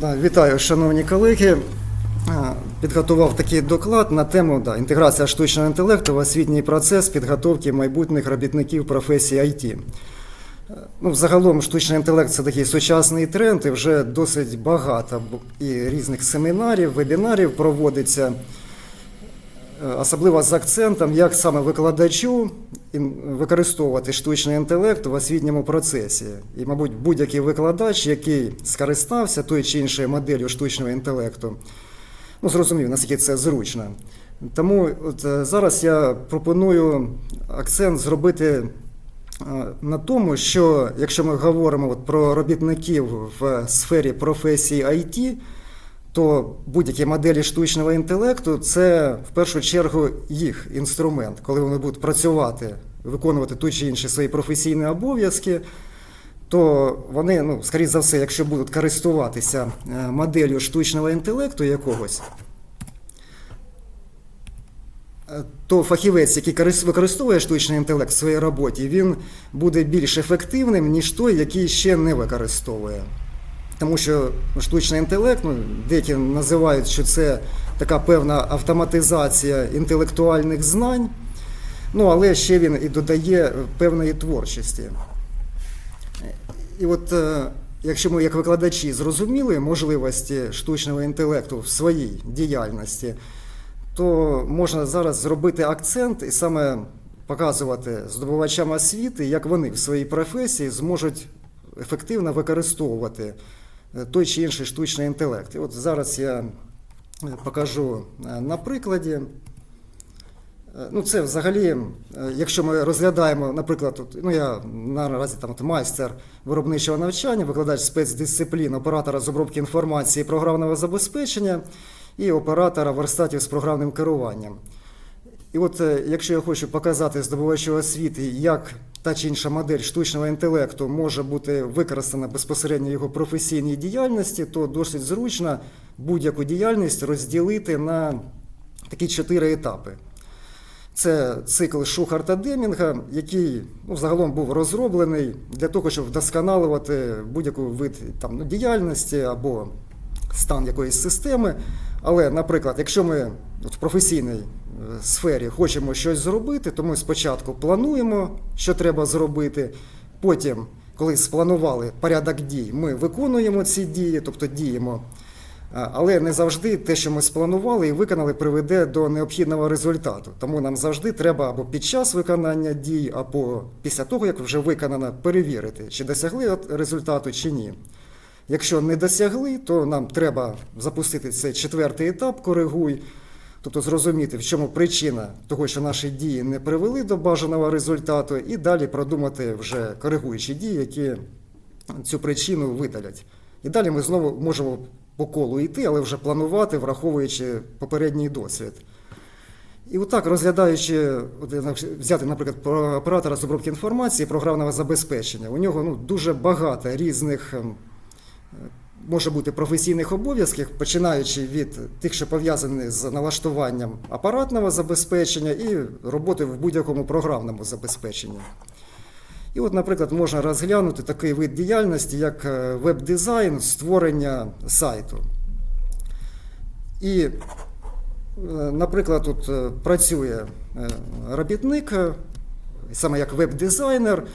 Да, вітаю, шановні колеги. Підготував такий доклад на тему да, інтеграція штучного інтелекту в освітній процес підготовки майбутніх робітників професії IT. Е, Ну, взагалом, штучний інтелект це такий сучасний тренд, і вже досить багато і різних семінарів, вебінарів проводиться, е, особливо з акцентом, як саме викладачу використовувати штучний інтелект в освітньому процесі. І, мабуть, будь-який викладач, який скористався тою чи іншою моделлю штучного інтелекту, ну, зрозумів, наскільки це зручно. Тому от, е, зараз я пропоную акцент зробити е, на тому, що якщо ми говоримо от про робітників в сфері професії IT, то будь-які моделі штучного інтелекту це в першу чергу їх інструмент, коли вони будуть працювати, виконувати ту чи інші свої професійні обов'язки, то вони, ну, скоріш за все, якщо будуть користуватися е, моделлю штучного інтелекту якогось, е, то фахівець, який використовує штучний інтелект в своїй роботі, він буде більш ефективним, ніж той, який ще не використовує. Тому що штучний інтелект, ну, деякі називають, що це така певна автоматизація інтелектуальних знань, ну, але ще він і додає певної творчості. І от е, якщо ми як викладачі зрозуміли можливості штучного інтелекту в своїй діяльності, то можна зараз зробити акцент і саме показувати здобувачам освіти, як вони в своїй професії зможуть ефективно використовувати той чи інший штучний інтелект. І от зараз я е, покажу е, на прикладі. Е, Ну, це взагалі, якщо ми розглядаємо, наприклад, ну я наразі там от майстер виробничого навчання, викладач спецдисциплін оператора з обробки інформації і програмного забезпечення і оператора верстатів з програмним керуванням. І от е, якщо я хочу показати здобувачу освіти, як та чи інша модель штучного інтелекту може бути використана безпосередньо в його професійній діяльності, то досить зручно будь-яку діяльність розділити на такі чотири етапи. Це цикл Шухарта Демінга, який ну, загалом був розроблений для того, щоб вдосконалювати будь-яку вид там, ну, діяльності або стан якоїсь системи. Але, наприклад, якщо ми в професійній е, сфері хочемо щось зробити, то ми спочатку плануємо, що треба зробити, потім, коли спланували порядок дій, ми виконуємо ці дії, тобто діємо. Але не завжди те, що ми спланували і виконали, приведе до необхідного результату. Тому нам завжди треба або під час виконання дій, або після того, як вже виконано, перевірити, чи досягли результату, чи ні. Якщо не досягли, то нам треба запустити цей четвертий етап коригуй, тобто зрозуміти, в чому причина того, що наші дії не привели до бажаного результату, і далі продумати вже коригуючі дії, які цю причину видалять. І далі ми знову можемо по колу йти, але вже планувати, враховуючи попередній досвід. І отак, розглядаючи, взяти, наприклад, оператора з обробки інформації, програмного забезпечення, у нього ну, дуже багато різних ем, може бути професійних обов'язків, починаючи від тих, що пов'язані з налаштуванням апаратного забезпечення і роботи в будь-якому програмному забезпеченні. І от, наприклад, можна розглянути такий вид діяльності, як е, веб-дизайн, створення сайту. І, е, наприклад, тут е, працює робітник, саме як веб-дизайнер,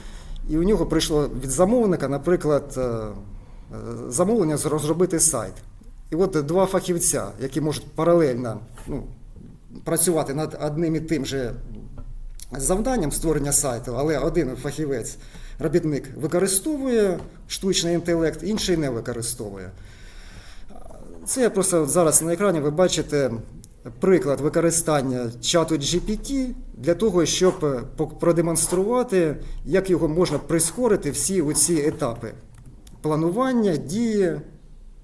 і у нього прийшло від замовника, наприклад, замовлення розробити сайт. І от два фахівця, які можуть паралельно ну, працювати над одним і тим же завданням створення сайту, але один фахівець, робітник використовує штучний інтелект, інший не використовує. Це я просто зараз на екрані ви бачите приклад використання чату GPT для того, щоб е, продемонструвати, як його можна прискорити всі оці етапи планування, дії,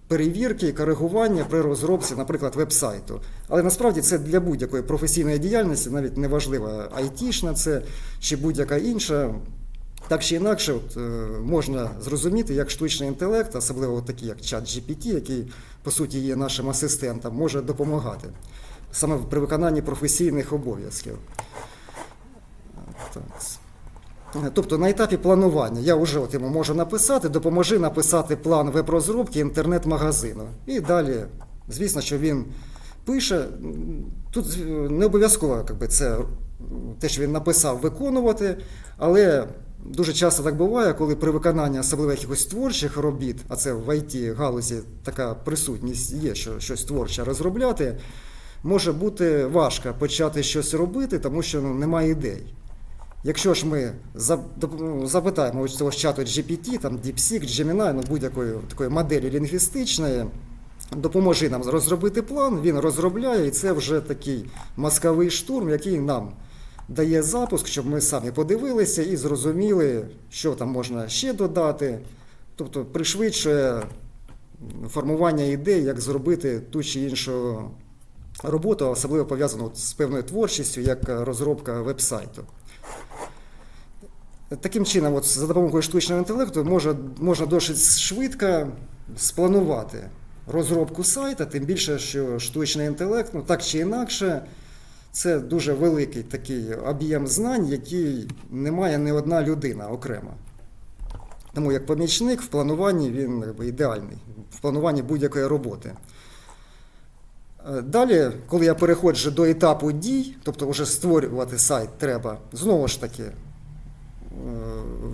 перевірки коригування при розробці, наприклад, веб-сайту. Але насправді це для будь-якої професійної діяльності, навіть неважливо, айтішна це чи будь-яка інша. Так чи інакше, от, е, можна зрозуміти, як штучний інтелект, особливо от такий, як чат GPT, який по суті є нашим асистентом, може допомагати саме при виконанні професійних обов'язків. Так. Тобто на етапі планування я вже от йому можу написати, допоможи написати план веб-розробки інтернет-магазину. І далі, звісно, що він пише. Тут е, не обов'язково це те, що він написав, виконувати, але дуже часто так буває, коли при виконанні особливо якихось творчих робіт, а це в it галузі така присутність є, що щось творче розробляти, може бути важко почати щось робити, тому що ну, немає ідей. Якщо ж ми ну, запитаємо ось цього чату GPT, там DeepSeek, Gemini, ну будь-якої такої моделі лінгвістичної, допоможи нам розробити план, він розробляє, і це вже такий мозковий штурм, який нам дає запуск, щоб ми самі подивилися і зрозуміли, що там можна ще додати. Тобто пришвидшує формування ідей, як зробити ту чи іншу роботу, особливо пов'язану з певною творчістю, як розробка веб-сайту. Таким чином, от за допомогою штучного інтелекту може, можна досить швидко спланувати розробку сайта, тим більше, що штучний інтелект, ну так чи інакше, це дуже великий такий об'єм знань, який не має ні одна людина окремо. Тому як помічник в плануванні він ідеальний, в плануванні будь-якої роботи. Далі, коли я переходжу до етапу дій, тобто вже створювати сайт треба, знову ж таки,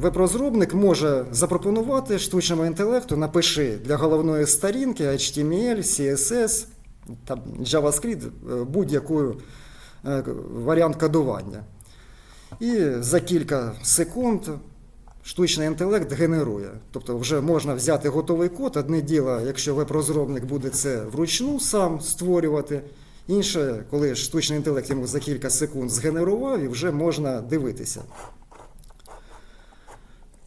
веб-розробник може запропонувати штучному інтелекту, напиши для головної сторінки HTML, CSS, там, JavaScript, е, будь-яку е, варіант кодування. І за кілька секунд штучний інтелект генерує. Тобто вже можна взяти готовий код. Одне діло, якщо веб-розробник буде це вручну сам створювати. Інше, коли штучний інтелект йому за кілька секунд згенерував, і вже можна дивитися.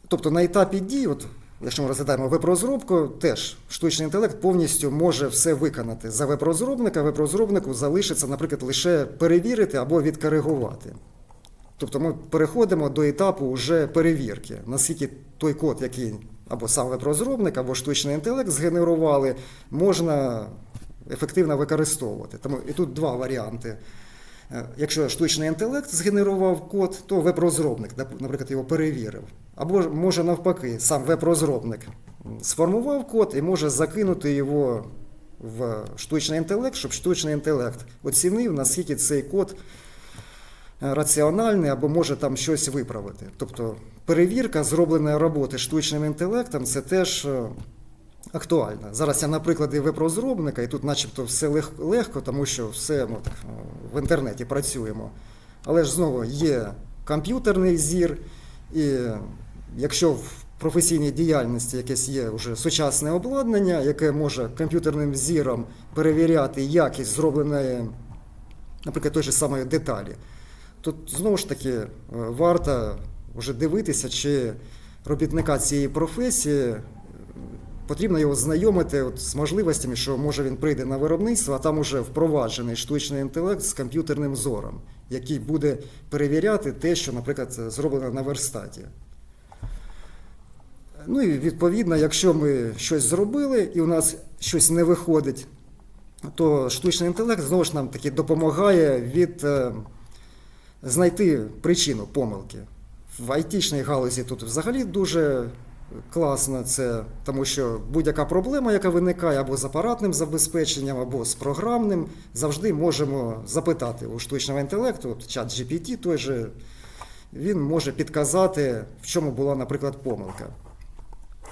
Тобто на етапі дій, от, якщо ми розглядаємо веб-розробку, теж штучний інтелект повністю може все виконати. За веб-розробника веб-розробнику залишиться, наприклад, лише перевірити або відкоригувати. Тобто ми переходимо до етапу вже перевірки, наскільки той код, який або сам веб-розробник, або штучний інтелект згенерували, можна ефективно використовувати. Тому і тут два варіанти. Е, Якщо штучний інтелект згенерував код, то веб-розробник, наприклад, його перевірив. Або може навпаки, сам веб-розробник сформував код і може закинути його в штучний інтелект, щоб штучний інтелект оцінив, наскільки цей код е, раціональний або може там щось виправити. Тобто перевірка зробленої роботи штучним інтелектом це теж актуально. Зараз я на прикладі веб-розробника, і тут начебто все легко, тому що все ми так, е, в інтернеті працюємо. Але ж знову є комп'ютерний зір, і якщо в професійній діяльності якесь є вже сучасне обладнання, яке може комп'ютерним зіром перевіряти якість зробленої, наприклад, той же самої деталі, то знову ж таки е, варто вже дивитися, чи робітника цієї професії потрібно його знайомити от з можливостями, що може він прийде на виробництво, а там уже впроваджений штучний інтелект з комп'ютерним зором, який буде перевіряти те, що, наприклад, зроблено на верстаті. Ну і відповідно, якщо ми щось зробили і у нас щось не виходить, то штучний інтелект знову ж нам таки допомагає від е, знайти причину помилки. В айтішній галузі тут взагалі дуже класно це, тому що будь-яка проблема, яка виникає або з апаратним забезпеченням, або з програмним, завжди можемо запитати у штучного інтелекту, чат GPT той же, він може підказати, в чому була, наприклад, помилка.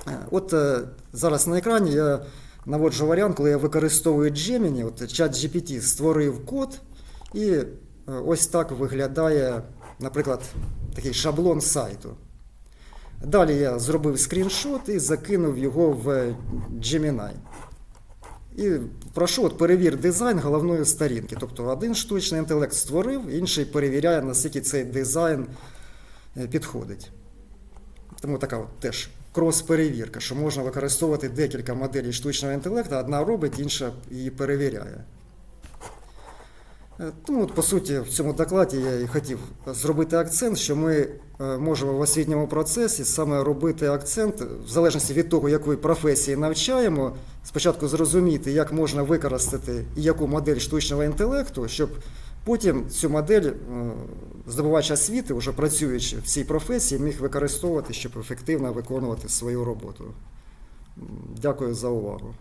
Е, От е, зараз на екрані я наводжу варіант, коли я використовую Gemini, от чат GPT створив код, і е, ось так виглядає, наприклад, такий шаблон сайту. Далі я зробив скріншот і закинув його в Gemini. І прошу от перевір дизайн головної сторінки. Тобто один штучний інтелект створив, інший перевіряє, наскільки цей дизайн е, підходить. Тому така от теж крос-перевірка, що можна використовувати декілька моделей штучного інтелекту, одна робить, інша її перевіряє. Е, Тому, от, по суті, в цьому докладі я і хотів зробити акцент, що ми е, можемо в освітньому процесі саме робити акцент, в залежності від того, якої професії навчаємо, спочатку зрозуміти, як можна використати і яку модель штучного інтелекту, щоб Потім цю модель е, здобувач освіти, вже працюючи в цій професії, міг використовувати, щоб ефективно виконувати свою роботу. Дякую за увагу.